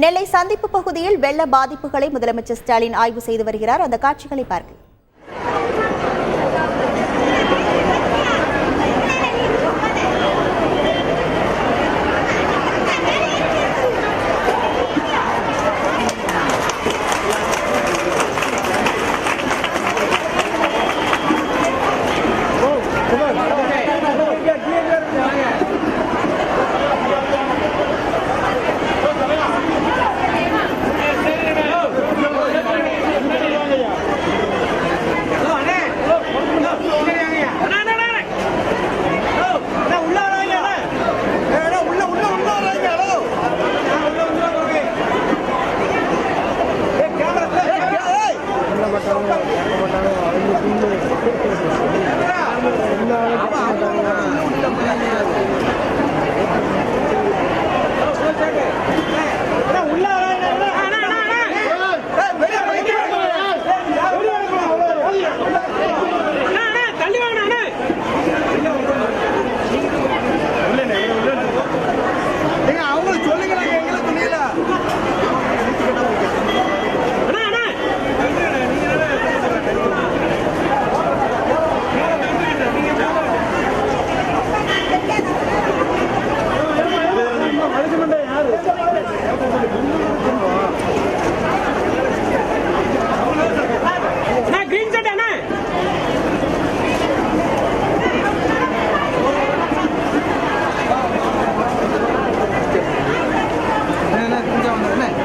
நெல்லை சந்திப்பு பகுதியில் வெள்ள பாதிப்புகளை முதலமைச்சர் ஸ்டாலின் ஆய்வு செய்து வருகிறார். அந்த காட்சிகளை பார்க்கலாம். Apa? Nói.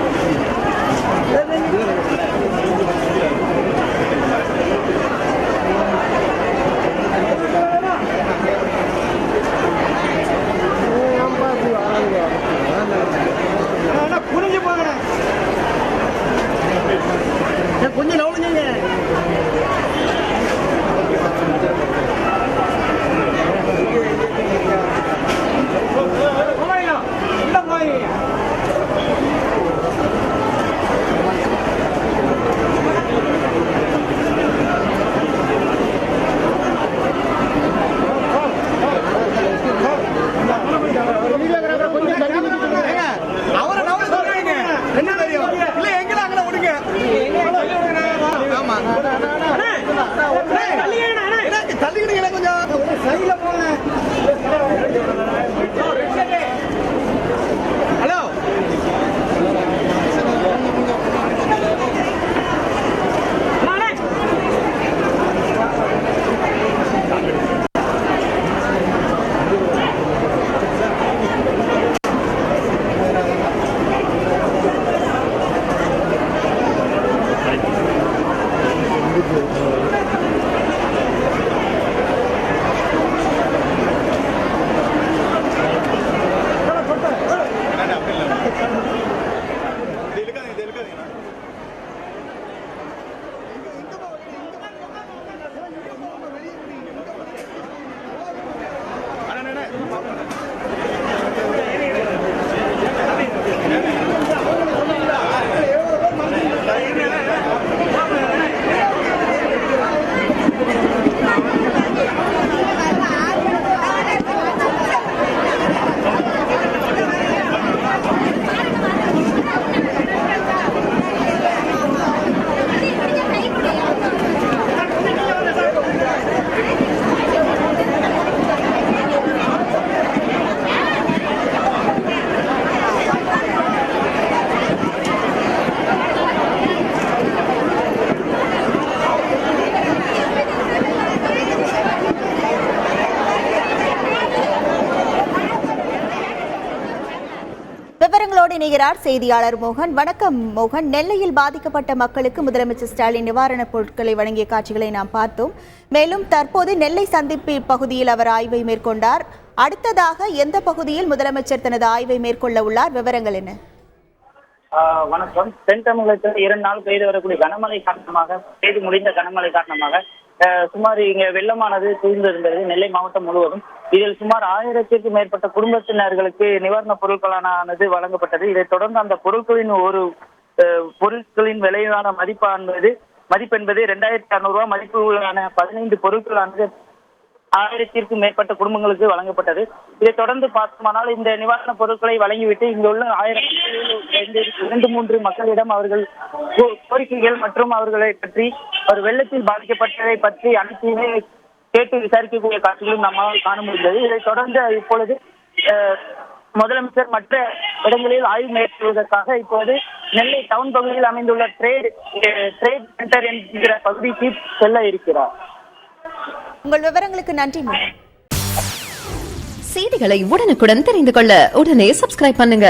விவரங்களோடு இணைகிறார் செய்தியாளர் மோகன். வணக்கம் மோகன். நெல்லையில் பாதிக்கப்பட்ட மக்களுக்கு முதலமைச்சர் ஸ்டாலின் நிவாரணப் பொருட்களை வழங்கிய காட்சிகளை நாம் பார்த்தோம். மேலும் தற்போது நெல்லை சந்திப்பு பகுதியில் அவர் ஆய்வை மேற்கொண்டார். அடுத்ததாக எந்த பகுதியில் முதலமைச்சர் தனது ஆய்வை மேற்கொள்ள உள்ளார்? விவரங்கள் என்ன? வணக்கம். தென் தமிழகத்தில் இரண்டு நாள் பெய்து வரக்கூடிய கனமழை காரணமாக பெய்து முடிந்த கனமழை காரணமாக சுமார் இங்க வெள்ளமானது சூழ்ந்திருந்தது. நெல்லை மாவட்டம் முழுவதும். இதில் சுமார் ஆயிரத்திற்கும் மேற்பட்ட குடும்பத்தினர்களுக்கு நிவாரணப் பொருட்களானது வழங்கப்பட்டது. இதைத் தொடர்ந்து அந்த பொருட்களின் ஒரு பொருட்களின் விலையான மதிப்பானது மதிப்பென்பது இரண்டாயிரத்தி ரெண்டாயிரத்தி அறுநூறு ரூபாய் மதிப்புகளான பதினைந்து பொருட்களானது ஆயிரத்திற்கும் மேற்பட்ட குடும்பங்களுக்கு வழங்கப்பட்டது. இதை தொடர்ந்து பார்த்தோமானால் இந்த நிவாரண பொருட்களை வழங்கிவிட்டு இங்குள்ள ஆயிரம் இரண்டு இரண்டு மூன்று மக்களிடம் அவர்கள் கோ- கோரிக்கைகள் மற்றும் அவர்களை பற்றி ஒரு வெள்ளத்தில் பாதிக்கப்பட்டதை பற்றி அனைத்தையுமே கேட்டு விசாரிக்கக்கூடிய காட்சிகளும் நம்மால் காண முடிந்தது. இதைத் தொடர்ந்து இப்பொழுது முதலமைச்சர் மற்ற இடங்களில் ஆய்வு மேற்கொள்வதற்காக இப்போது நெல்லை டவுன் பகுதியில் அமைந்துள்ள ட்ரேட் ட்ரேட் சென்டர் என்கிற பகுதிக்கு செல்ல இருக்கிறார். உங்கள் விவரங்களுக்கு நன்றி செய்திகளை உடனுக்குடன் தெரிந்து கொள்ள உடனே சப்ஸ்கிரைப் பண்ணுங்க.